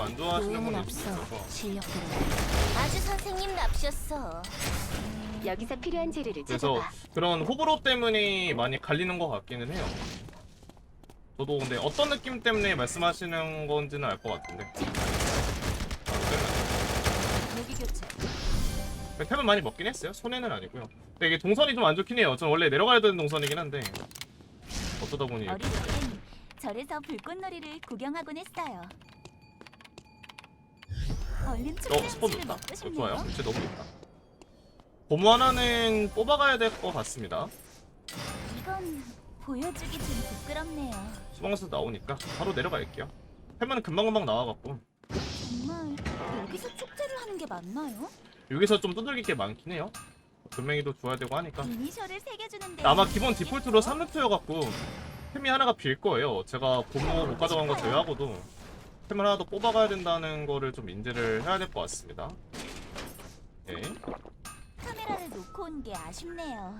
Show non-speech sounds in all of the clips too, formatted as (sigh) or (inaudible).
있고 안 좋아하시는 분이. 있어서 실력대로. 아주 선생님 납셨어. 여기서 필요한 재료를 그래서 찾아봐. 그런 호불호 때문에 많이 갈리는 것 같기는 해요. 저도 근데 어떤 느낌 때문에 말씀하시는 건지는 알 것 같은데. 아, 무기 교체. 템은- 템은 많이 먹긴 했어요. 손해는 아니고요. 근데 이게 동선이 좀 안 좋긴 해요. 전 원래 내려가야 되는 동선이긴 한데 어쩌다 보니 어릴 땐 절에서 불꽃놀이를 구경하곤 했어요. 축제 어 스폰 좋다. 어. 좋아요. 진짜 너무 좋다. 고무 하나는 뽑아가야 될 것 같습니다. 이건 보여주기 좀 부끄럽네요. 수방에서 나오니까 바로 내려갈게요. 템은 금방금방 나와갖고 정말 여기서 축제를 하는 게 맞나요? 여기서 좀 두들길 게 많긴 해요. 금맹이도 줘야 되고 하니까 이니셜을 새겨주는데 아마 기본 디폴트로 3루트여갖고 템이 하나가 빌 거예요. 제가 고무 못 가져간 거 제외하고도 템을 하나 더 뽑아가야 된다는 거를 좀 인지를 해야 될 것 같습니다. 네. 카메라를 놓고 온 게 아쉽네요.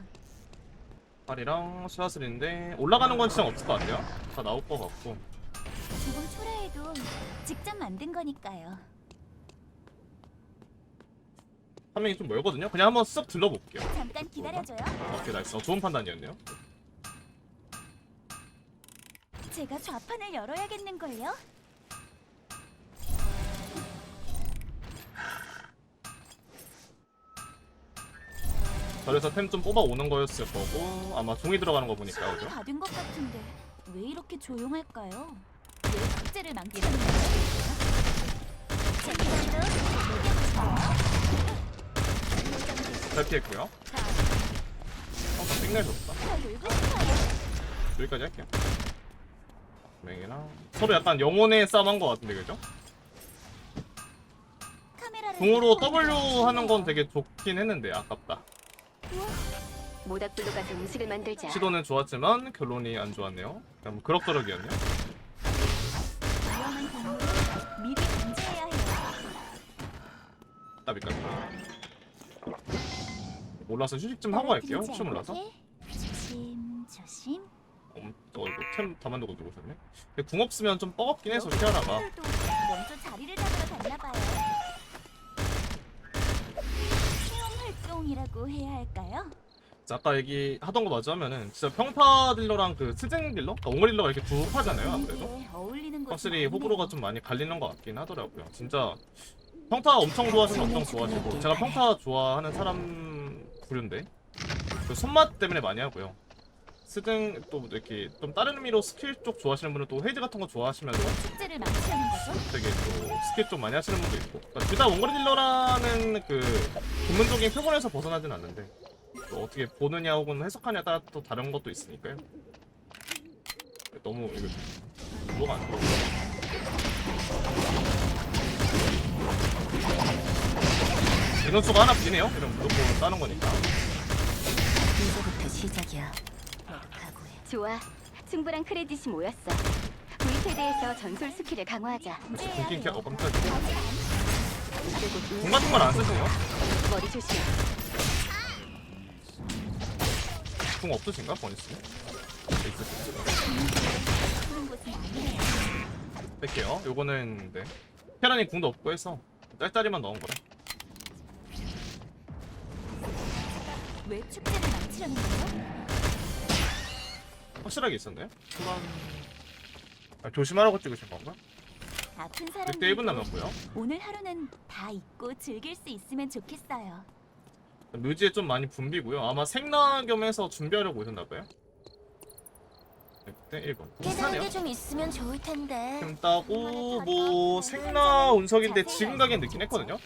팔이랑 수화슬인데 올라가는 건 진짜 없을 것 같아요. 다 나올 것 같고 조금 초라해도 직접 만든 거니까요. 화면이 좀 멀거든요. 그냥 한번 쓱 둘러볼게요. 잠깐 기다려줘요. 오케이 나이스. 어, 좋은 판단이었네요. 제가 좌판을 열어야겠는걸요? 그래서 템 좀 뽑아 오는 거였을 거고 아마 종이 들어가는 거 보니까 그죠? 다된것 같은데 왜 이렇게 조용할까요? 왜 축제를 망치는 거예요? 잘 피했고요. 항상 싶어요. 여기까지 할게요. 맹이랑 서로 약간 영혼의 싸움 한거 같은데 그죠? 궁으로 W 하는 건. 되게 좋긴 했는데 아깝다. 모닥불로 가서 음식을 만들자. 시도는 좋았지만 결론이 안 좋았네요. 그냥 뭐 그럭저럭이었네요. 위험한 미리 감지해야 해요. 따비까지. 몰라서 휴식 좀 하고 갈게요. 혹시 몰라서. 조심 조심. 음, 어 이거 템다 만들고 들어오셨네. 근데 궁 없으면 좀 뻐겁긴 해서 피하다가 친구들도 먼저 자리를 잡으러 갔나 봐요. 체험 활동이라고 해야 할까요? 자, 아까 얘기하던 거 맞으면은 진짜 평타 딜러랑 그 스쟁 딜러, 그러니까 옹월 딜러가 이렇게 아무래도. 분위기에 어울리는 곳이 확실히 많네요. 호불호가 좀 많이 갈리는 것 같긴 하더라고요. 진짜 평타 엄청 좋아하시는 엄청 좋아하시고 제가 평타 좋아하는 사람 부류인데 그 손맛 때문에 많이 하고요. 스등 또 이렇게 좀 다른 의미로 스킬 쪽 좋아하시는 분은 또 헤이즈 같은 거 좋아하시면서 축제를 망치려는 거죠? 되게 또 스킬 쪽 많이 하시는 분도 있고 그러니까 둘다 원거리 딜러라는 그 본문적인 표본에서 벗어나진 않는데 또 어떻게 보느냐 혹은 해석하냐에 따라 또 다른 것도 있으니까요. 너무 이거 뭐가 안 좋아. 인원수가 하나 비네요. 이러면 무조건 따는 거니까. 이제부터 시작이야. 좋아. 충분한 크레딧이 모였어. V패드에서 전술 스킬을 강화하자. 해요. 어 깜짝이야. 공 같은 건 안 쓰세요? 머리 조심. 공 없으신가 버니스? 뺄게요. 요거는 네. 테란이 궁도 없고 해서 짤짤이만 넣은 거라. 왜 축제를 망치려는 거죠? 확실하게 있었나요? 초반 아, 조심하라고 찍으신 건가? 아픈 6대 사람 1분 남았고요. 오늘 하루는 다 잊고 즐길 수 있으면 좋겠어요. 묘지에 좀 많이 붐비고요. 아마 생나겸해서 준비하려고 오셨나봐요. 6대 1분. 깨달은. 게 좀 있으면 좋을 텐데. 금 따고 뭐 생나 운석인데 지금 가기엔 늦긴 했거든요.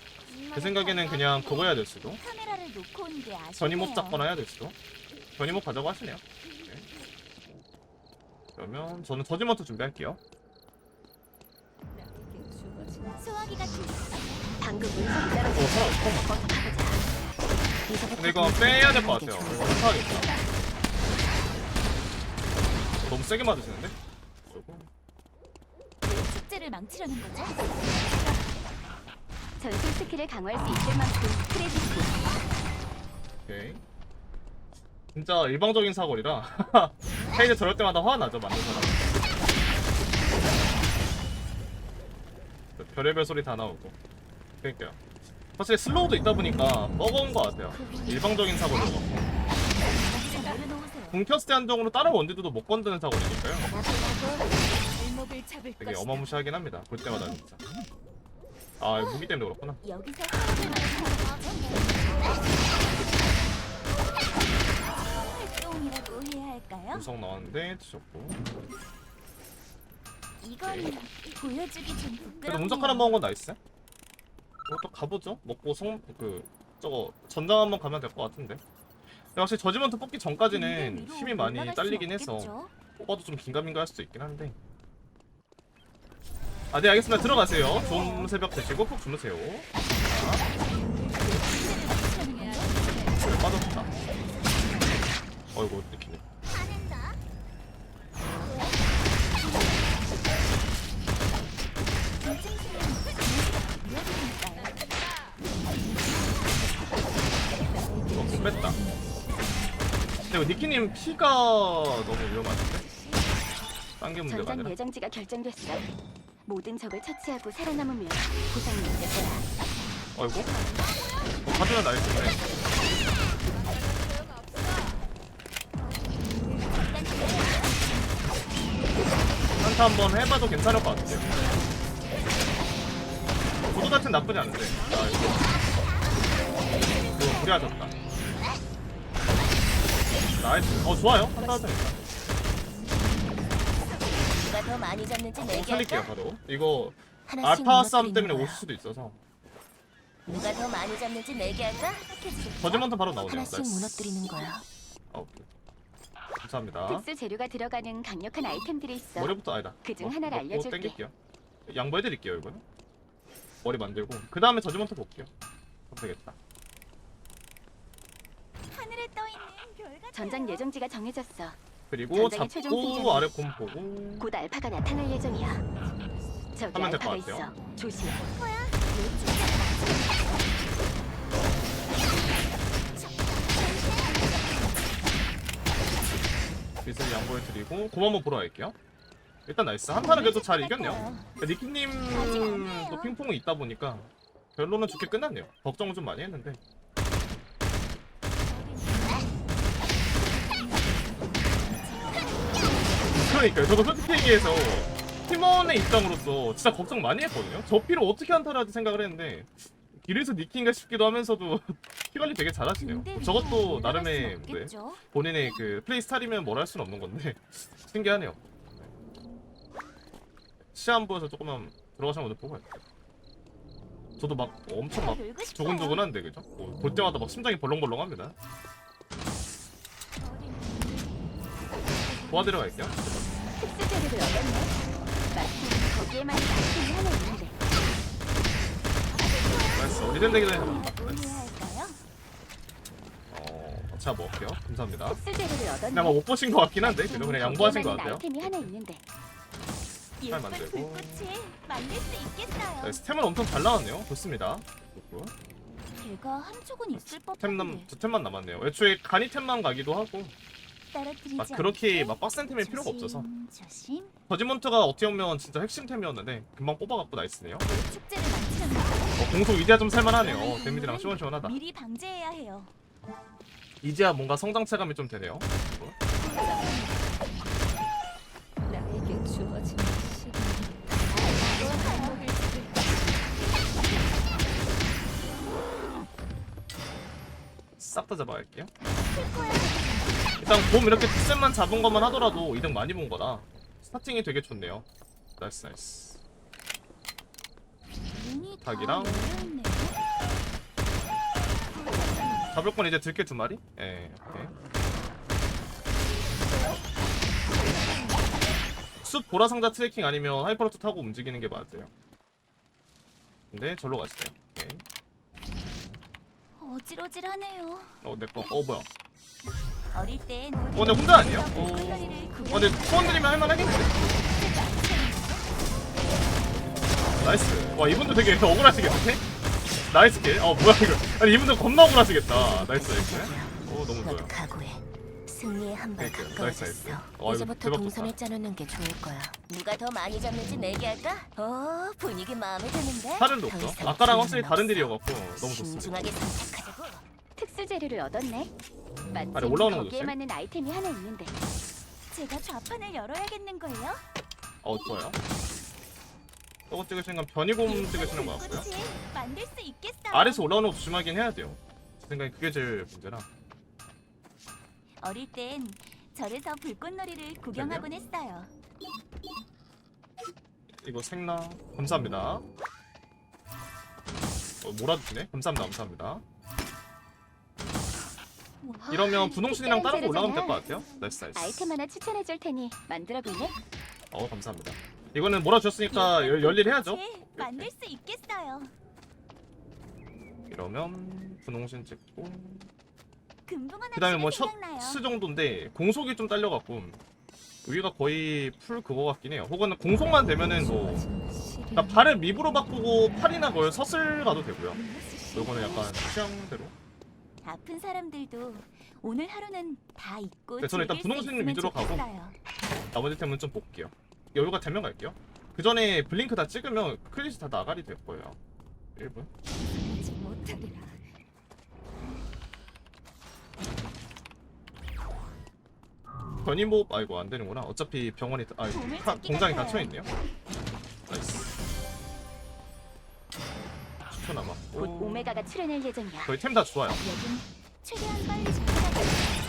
제 생각에는 그냥 그거 해야 될 수도. 카메라를 놓고 온 게 아쉽네요. 전이목 잡거나 해야 될 수도. 전이목 가자고 하시네요. 네. 그러면 저는 저지먼트 준비할게요. 소화기가 길 방금 운석 오, 따로 사람 근데 이거 빼야 될 것 같아요. 이거 못하겠다. 너무 세게 맞으시는데? 축제를 망치려는 거죠? 전술 스킬을 강화할 수 있을 만큼 크레딧이 오케이. 진짜 일방적인 사거리라 (laughs) 헤이즈 저럴 때마다 화나죠 만든 사람. 별의별 소리 다 나오고. 그러니까요. 사실 슬로우도 있다 보니까 버거운 것 같아요. 일방적인 여기서 내려놓으세요. 공켰을 때 한정으로 다른 원딜들도 못 건드는 잡을 되게. 어마무시하긴 합니다. 볼 때마다 진짜. 아 무기 때문에 그렇구나 할까요? 분석 나왔는데? 드셨고. 이건 보여주기 좀 그래도 부끄럽네요. 운석 하나 먹은 건 나이스. 그것도 가보죠? 먹고 성 그 저거 전장 한번 가면 될 것 같은데. 근데 확실히 저지먼트 뽑기 전까지는 힘이 많이 딸리긴 순 해서? 뽑아도 좀 긴가민가 할 수도 있긴 한데. 아 네 알겠습니다. 들어가세요. 좋은 새벽 되시고 푹 주무세요. 잘 빠졌다. 어이구 느끼네 근데 이거 니키님 피가 너무 위험한데? 딴게 문제가 전장 아니라? 예정지가 결정됐어. 모든 적을 처치하고 살아남으면 보상이 있을 거야. 어이구 어, 가져야 나이스네. 한타 한번 해봐도 괜찮을 것 같아요 구도 자체는 나쁘지 않은데. 아 이거. 이거 무리하셨다 나이스 어 좋아요 한타 하자 일단 누가 더 많이 잡는지 어? 살릴게요 바로 이거 하나씩 알파 싸움 무너뜨리는 때문에. 오실 수도 있어서 누가 더 많이 잡는지 내기할까? 저지먼트 바로 나오네요 하나씩 나이스. 무너뜨리는 거야. 아, 오케이. 감사합니다 특수 재료가 들어가는 강력한 아이템들이 있어. 머리부터 아니다. 그중 뭐, 하나를 먹고 알려줄게. 땡길게요. 양보해드릴게요 이거는. 머리 만들고 그 다음에 저지먼트 볼게요. 그럼 되겠다. 하늘에 떠 있는. 전장 예정지가 정해졌어. 그리고 전장의 최종 잡고 승자는 아래 곰 보고 곧 알파가 나타날 예정이야. 저기 하면 될것 알파가 같아요. 있어. 조심. 빛을 양보해드리고 곰 한번 보러 갈게요. 일단 나이스. 한타는 그래도 잘 이겼네요. 니키님도 핑퐁이 있다 보니까 결론은 좋게 끝났네요. 걱정은 좀 많이 했는데. 그러니까요. 저도 솔직히 얘기해서 팀원의 입장으로서 진짜 걱정 많이 했거든요. 저 피로 어떻게 한타를 하지 생각을 했는데 길에서 니킨가 싶기도 하면서도 (laughs) 피 관리 되게 잘하시네요. 저것도 나름의 네? 본인의 그 플레이 스타일이면 뭘 할 수는 없는 건데 (laughs) 신기하네요. 시안 보여서 조금만 들어가시면 오늘 보고 갈게요. 저도 막 엄청 막 싶어요. 두근두근한데 그죠? 뭐 볼 때마다 막 심장이 벌렁벌렁합니다. 도와드려 갈게요. 특수 재료를 얻었네. 마침 거기에만 아이템이 하나 있는데. 나이스. 리듬 나이스. 해야 할까요? 어, 제가 먹을게요. 감사합니다. 특수 재료를 얻었네. 그냥 뭐못 보신 것 같긴 한데 그래도 그냥 양보하신 것 같아요. 아이템이 하나 있는데. 예쁜 만들고. 불꽃을 만들 수 있겠어요. 네, 스템은 엄청 잘 나왔네요. 좋습니다. 한쪽은 있을 법한데 두 템만 남았네요. 애초에 간이 템만 가기도 하고 떨어뜨리지 막 그렇게 않게 막 빡센 템이 필요가 없어서 조심, 조심 저지먼트가 어떻게 보면 진짜 핵심 템이었는데 금방 뽑아갖고 나이스네요. 축제를 어, 공속 이제야 좀 살만하네요. 데미지랑 시원시원하다. 미리 방제해야 해요. 이제야 뭔가 성장 체감이 좀 되네요. 나에게 주어진 시간. 싹 다 잡아갈게요. 일단 곰 이렇게 뒷셋만 잡은 것만 하더라도 이득 많이 본 거다. 스타팅이 되게 좋네요. 나이스 나이스. 닭이랑. 잡을 건 이제 들깨 두 마리? 예, 오케이. 숲 보라상자 트래킹 아니면 하이퍼로트 타고 움직이는 게 맞아요. 근데 절로 가시죠. 오케이. 어질어질하네요. 어, 내 거. 어, 뭐야. 어릴 땐 어, 근데 혼자 아니에요? 어, 어, 근데 소원 드리면 할만하겠는데? 나이스. 와, 이분도 되게 억울하시겠는데? 나이스 킬. 어, 뭐야, 이거. 아니, 이분도 겁나 억울하시겠다. 나이스, 나이스. 오, 너무 너도 좋아요. 각오해. 승리에 한발 그러니까요. 나이스, 나이스. 가까워졌어. 어, 이거 이제부터 대박 동선을. 짜놓는 게 좋을 거야. 누가 더 많이 잡는지 내기 할까? 어, 분위기 마음에 드는데. 팔은 더 높죠. 이상 아까랑 확실히 다른 없어. 딜이어갖고 너무 좋습니다. 신중하게 선택하자 고. 특수 재료를 얻었네. 마침 올라오는 거 거기에. 맞는 아이템이 하나 있는데. 제가 좌판을 열어야겠는걸요? 어 좋아요. 저거 찍으시는 건 변이곰 찍으시는 것 같고요. 만들 수 있겠어. 아래서 올라오는 거 조심하긴 해야 돼요. 제 생각에 그게 제일 문제라. 어릴 땐 절에서 불꽃놀이를 구경하곤 했어요. 이거 생나 감사합니다. 어, 몰아주시네. 감사합니다. 감사합니다. 이러면 분홍신이랑 다른 거 올라가면 될 것 같아요. 나이스 나이스. 아이템 하나 추천해 줄 테니 만들어 볼래? 어 감사합니다. 이거는 몰아주셨으니까 열, 열일 해야죠. 만들 수 있겠어요. 이러면 분홍신 찍고 금붕 그다음에 뭐 생각나요. 셔츠 정도인데 공속이 좀 딸려갖고 위가 거의 풀 그거 같긴 해요. 혹은 공속만 되면은 뭐 그러니까 발을 립으로 바꾸고 팔이나 뭘 서슬 가도 되고요. 요거는 약간 취향대로. 아픈 사람들도 오늘 하루는 다 잊고 네, 저는 일단 즐길 수 분홍신 있으면 위주로 가고. 좋겠어요. 나머지 템은 좀 볼게요. 여유가 되면 갈게요. 그 전에 블링크 다 찍으면 클릿이 다 나가리 될 거예요. 1분. 하지 못하리라. 변이몹 아이고 안 되는구나. 어차피 병원이 다- 아 카- 공장이. 닫혀 있네요. 오메가가 출연할 예정이야. 거의 템다 좋아요. 여긴 최대한 빨리.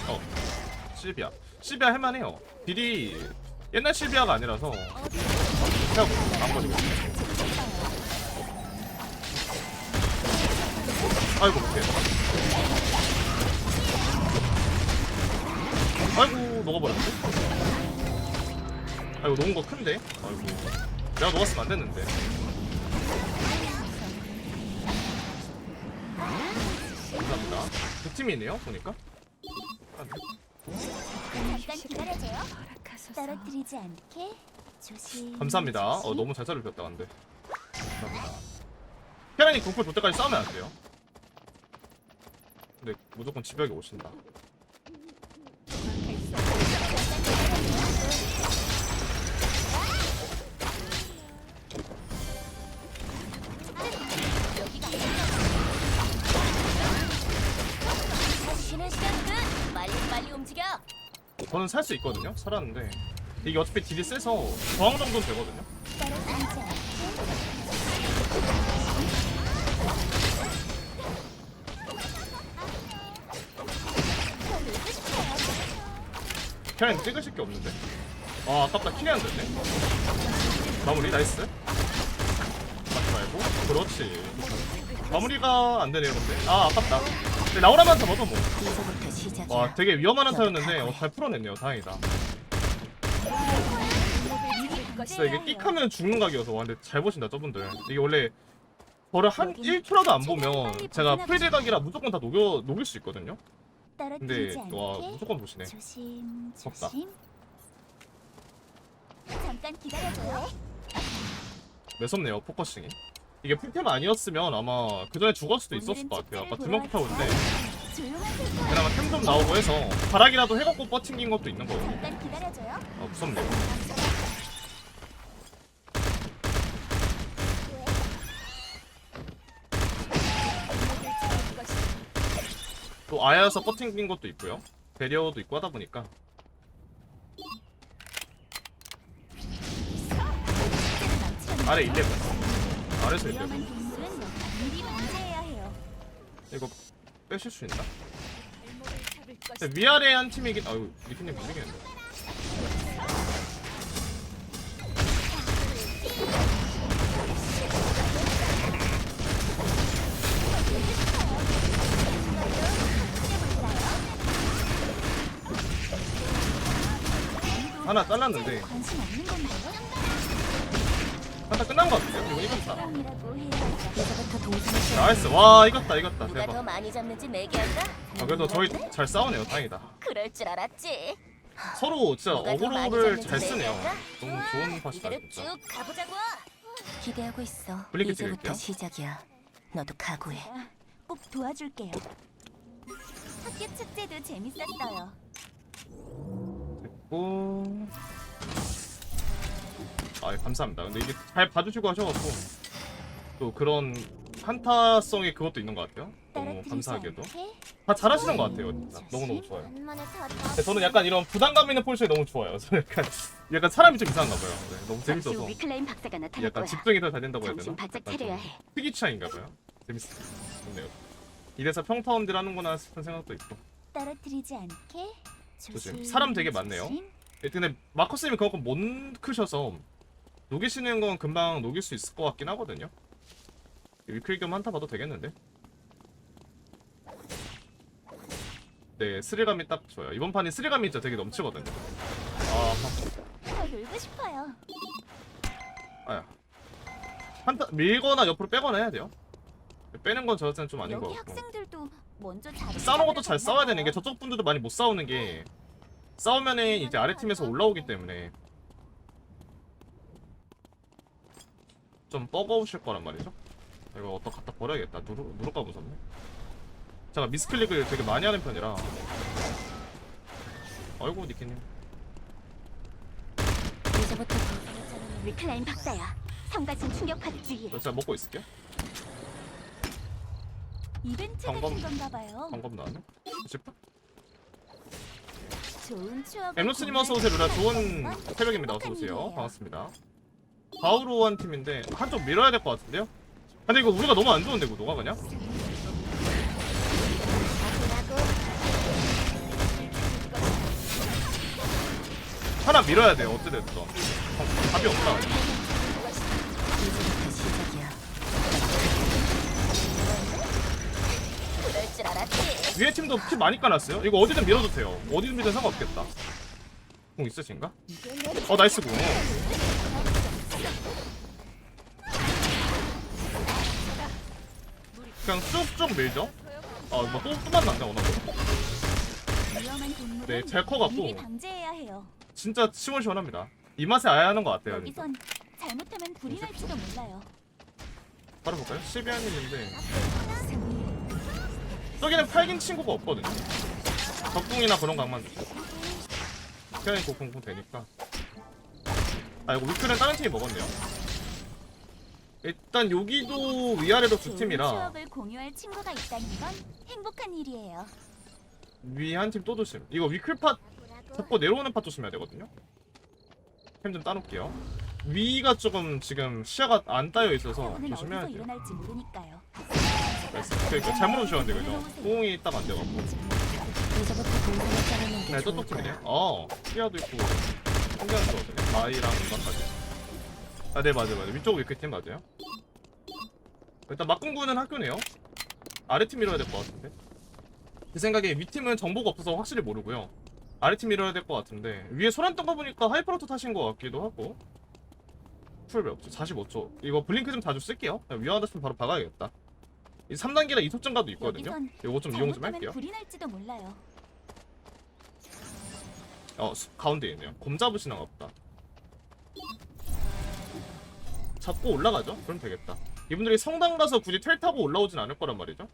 어 실비아 실비아 할만해요. 딜이 옛날 실비아가 아니라서 어디 그냥 안 걸리고. 아이고 못해. 아이고 녹아버렸네. 아이고 녹은 거 큰데. 아이고 내가 녹았으면 안 됐는데. 감사합니다. 두 팀이네요 보니까. 아, 잠깐 기다려줘요. 떨어뜨리지 않게 조심. 감사합니다. 어 조심. 너무 잘 자르셨다 근데. 감사합니다. 캐란이 공포 돌 때까지 싸우면 안 돼요. 근데 무조건 집벽에 오신다. 빨리 움직여. 저는 살 수 있거든요. 살았는데 이게 어차피 딜이 세서 저항 정도는 되거든요. 캐란 찍으실 게 없는데. 아 아깝다 킬이 안 됐네. 마무리 나이스. 맞지 말고 그렇지. 마무리가 안 되네요 근데. 아 아깝다. 근데 나오라만 잡아도 뭐. 와 되게 위험한 한타였는데 어, 잘 풀어냈네요. 다행이다. 진짜 이게 끽하면 죽는 각이어서 와 근데 잘 보신다 저분들. 이게 원래 저를 한 1초라도 안 보면 제가 프리딜 각이라 무조건 다 녹여, 녹일 수 있거든요? 근데 와 무조건 보시네. 덥다. 조심. 잠깐 기다려줘요. 매섭네요 포커싱이. 이게 풀템 아니었으면 아마 그 전에 죽을 수도 있었을 것 같아요. 아까 두명 조용한 세상. 그나마 템 좀 나오고 해서 바락이라도 해갖고 버팅긴 것도 있는 거거든요 잠깐 기다려줘요. 아 무섭네요 또 아야에서 버팅긴 것도 있고요. 배리어도 있고 하다 보니까. 아래 11 아래서 11 위험한 동물은 미리 방지해야 해요. 이거 빼실 수 있나? 근데 위아래 한 팀이긴 아유 리피님 모르겠는데 하나 잘랐는데 관심 없는 건가요? 한타 끝난 거 같아요? 이거 이겼다. 이제부터 동선을 짜. 나이스 와 이겼다 이겼다 누가 더 대박 많이 잡는지 내기할까? 아 그래도 저희 잘 싸우네요 다행이다 그럴 줄 알았지. 서로 진짜 누가 더 많이 어그로를 잡는지 잘 쓰네요 내기할까? 너무 좋은 팟이다 이대로 진짜 쭉 가보자고. 기대하고 있어. 블링크 이제부터 찍을게요. 시작이야. 너도 각오해. 꼭 도와줄게요. 학교 축제도 재밌었어요. 있고 아 감사합니다 근데 이게 잘 봐주시고 하셔갖고 또 그런 한타성의 그것도 있는 것 같아요. 너무 감사하게도. 다 잘하시는 것 같아요. 진짜. 너무너무 좋아요. 근데 저는 약간 이런 부담감 있는 포지션이 너무 좋아요. (laughs) 저는 약간 약간 사람이 좀 이상한가 봐요. 네, 너무 재밌어서. 박사가 나타날 약간 거야. 집중이 더 잘 된다고 해야 되나? 정신 바짝 약간 차려야 좀 해. 특이 취향인가 봐요. 재밌어 좋네요. 이래서 평타원들 하는구나 싶은 생각도 있고. 떨어뜨리지 않게? 조심. 사람 되게 많네요. 조심. 예, 근데 마커스님이 그만큼 못 크셔서 녹이시는 건 금방 녹일 수 있을 것 같긴 하거든요. 위클 겸 한타 봐도 되겠는데? 네, 스릴감이 딱 좋아요. 이번 판이 스릴감이 진짜 되게 넘치거든요. 아, 더 놀고 싶어요. 아야. 한타 밀거나 옆으로 빼거나 해야 돼요. 빼는 건 저한테는 좀 아닌 것 여기 같고. 학생들도 먼저 잘 싸우는 것도 잘 싸워야 되는 게 저쪽 분들도 많이 못 싸우는 게 싸우면은 이제 아래 팀에서 올라오기 때문에 좀 뻐거우실 거란 말이죠. 이거 어디다 갖다 버려야겠다. 누르 누를까 무섭네. 제가 미스클릭을 되게 많이 하는 편이라. 아이고 니키님. 이제부터 위클라임 박사야. 성가신 충격파를 주의해. 저 제가 먹고. 이벤트 방법- 같은 건가 봐요. 방법 나왔네. 10분? 좋은 추억. 엠로스님 어서 오세요. 루라 좋은 새벽입니다. 어서 오세요. 반갑습니다. 바우로한 팀인데 한쪽 밀어야 될 것 같은데요? 근데 이거 우리가 너무 안 좋은데 구도가 그냥? 하나 밀어야 돼요. 어찌됐든. 어, 답이 없다. 위에 팀도 피 많이 까놨어요. 이거 어디든 밀어도 돼요. 어디든 밀든 상관없겠다. 공 있으신가? 어 나이스 공. 그냥 쭉쭉 밀죠. 아뭐또또 만났네 오늘. 네, 잘 커갖고. 미리 방제해야 해요. 진짜 시원시원합니다. 이 맛에 아야 하는 것 같아요. 여기선 잘못하면 불이 날지도 몰라요. 바로 볼까요? 12안님인데 저기는 팔긴 친구가 없거든요. 적궁이나 그런 각만 태연이 고궁궁 되니까. 아 이거 위클은 다른 팀이 먹었네요. 일단 여기도 위아래로 두 팀이라 추억을 공유할 친구가 있다는 건 행복한 일이에요. 위 한 팀 또 조심. 이거 위클 팟 잡고 내려오는 팟 조심해야 되거든요. 템 좀 따놓을게요. 위가 조금 지금 시야가 안 따여 있어서 오늘 조심해야 어디서 돼요. 일어날지 모르니까요. 나이스. 그러니까 잘못 오셨는데 그죠? 호응이 딱 안 돼갖고. 이제부터 게 네, 좋을. 팀이네요. 어, 시야도 있고 성장도 거든요 마이랑 이만까지. 아, 네 맞아요, 맞아요. 위쪽 위클 팀 맞아요. 일단 막공구는 학교네요. 아래 팀 밀어야 될 것 같은데. 제 생각에 위 팀은 정보가 없어서 확실히 모르고요. 아래 팀 밀어야 될 것 같은데 위에 소란 뜬거 보니까 하이퍼로트 타신 것 같기도 하고. 풀몇 없죠? 45초. 이거 블링크 좀 자주 쓸게요. 위험하다 싶으면 바로 박아야겠다. 이 3단계라 이속전가도 있거든요. 이거 좀 이용 좀 할게요. 불이 날지도 몰라요. 어 수- 가운데 있네요. 곰 잡으시나 보다. 잡고 올라가죠? 그럼 되겠다. 이분들이 성당 가서 굳이 텔 타고 올라오진 않을 거란 말이죠.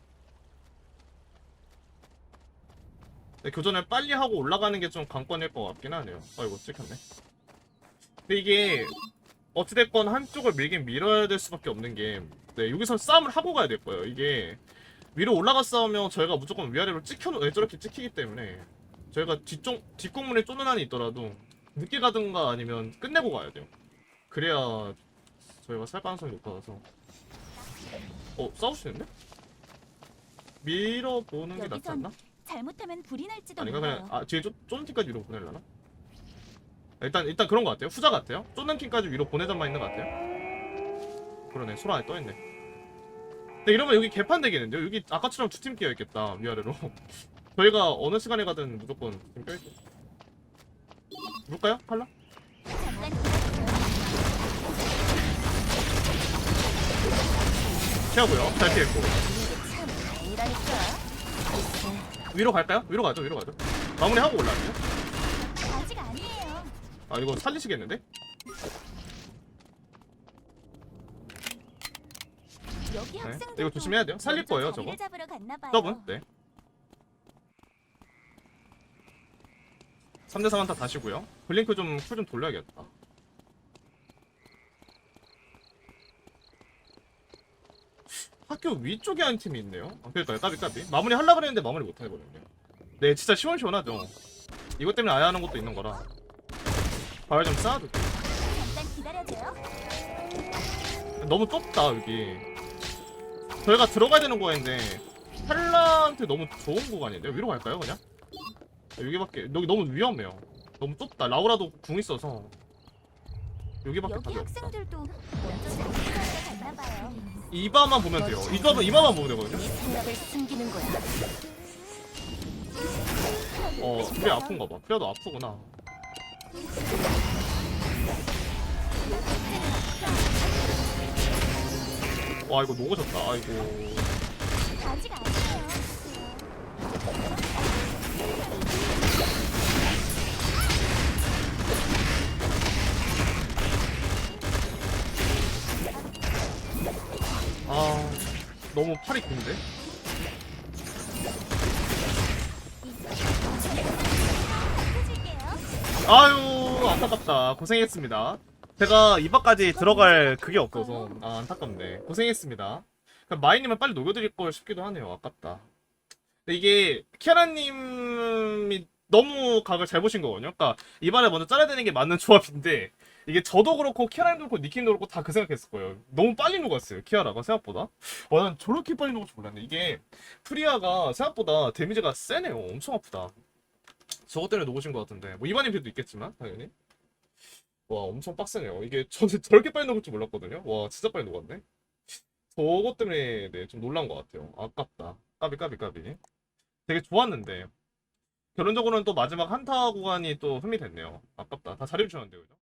네, 교전을 빨리 하고 올라가는 게 좀 관건일 것 같긴 하네요. 아이고 찍혔네. 근데 이게 어찌됐건 한쪽을 밀긴 밀어야 될 수밖에 없는 게 네, 여기서 싸움을 하고 가야 될 거예요. 이게 위로 올라가 싸우면 저희가 무조건 위아래로 찍혀 네, 저렇게 찍히기 때문에 저희가 뒤쪽 뒷공문에 쫓는 한이 있더라도 늦게 가든가 아니면 끝내고 가야 돼요. 그래야 저희가 살 가능성이 높아서. 어 싸우시는데? 밀어보는 게 낫지 않나? 잘못하면 불이 날지도 아닌가 몰라요. 그냥 아 뒤에 쫓, 쫓는 팀까지 위로 보내려나? 일단 일단 그런 것 같아요. 후자 같아요. 쫓는 팀까지 위로 보내자만 있는 것 같아요. 그러네. 소라 안에 떠 있네. 근데 이러면 여기 개판 되겠는데요? 여기 아까처럼 두 팀 끼어 있겠다 위아래로. (laughs) 저희가 어느 시간에 가든 무조건 팀 껴있죠. 볼까요? 팔라? 잠깐 기다려요. 피하고요. 잘 피했고. 위로 갈까요? 위로 가죠. 위로 가죠. 마무리하고 올라갈게요. 아 이거 살리시겠는데? 네. 이거 조심해야 돼요. 살릴 거예요, 저거. 더블? 네. 3대4 한타 다시고요 블링크 좀 쿨 좀 돌려야겠다 학교 위쪽에 한 팀이 있네요. 아 그러니까요. 까비 까비. 마무리 하려고 그랬는데 마무리 못 해버렸네요. 네 진짜 시원시원하죠. 이것 때문에 아야 하는 것도 있는 거라. 발좀 쌓아둘게 잠깐 기다려줘요. 너무 좁다 여기. 저희가 들어가야 되는 구간인데 텔라한테 너무 좋은 구간인데요? 위로 갈까요 그냥? 여기밖에 여기 너무 위험해요. 너무 좁다. 라우라도 궁 있어서 여기밖에 여기 답이 없다. 학생들도 먼저 자기가 갔나 봐요. 이바만 보면 돼요. 이바만, 이바만 보면 되거든요. 네 생각을 숨기는 거야. 어 그게 아픈가 봐. 그래도 아프구나. 와 이거 녹아졌다. 아이고. 아직 아니에요. 아 너무 팔이 긴데? 아유 안타깝다. 고생했습니다. 제가 이바까지 들어갈 그게 없어서 아 안타깝네. 고생했습니다. 그럼 마이님은 빨리 녹여드릴 걸 싶기도 하네요. 아깝다. 근데 이게 키아라님이 너무 각을 잘 보신 거거든요. 그러니까 이발을 먼저 잘라야 되는 게 맞는 조합인데 이게 저도 그렇고 키아라님도 그렇고 니킴도 그렇고 다 그 생각했을 거예요. 너무 빨리 녹았어요 키아라가 생각보다. 와 난 저렇게 빨리 녹을 줄 몰랐네. 이게 프리아가 생각보다 데미지가 세네요. 엄청 아프다. 저것 때문에 녹으신 것 같은데. 뭐 이반인 필도 있겠지만 당연히. 와 엄청 빡세네요. 이게 저는 (laughs) 저렇게 빨리 녹을 줄 몰랐거든요. 와 진짜 빨리 녹았네. 저것 때문에 네, 좀 놀란 것 같아요. 아깝다. 까비 까비 까비. 되게 좋았는데. 결론적으로는 또 마지막 한타 구간이 또 흠이 됐네요. 아깝다. 다 자리 주셨는데 그죠?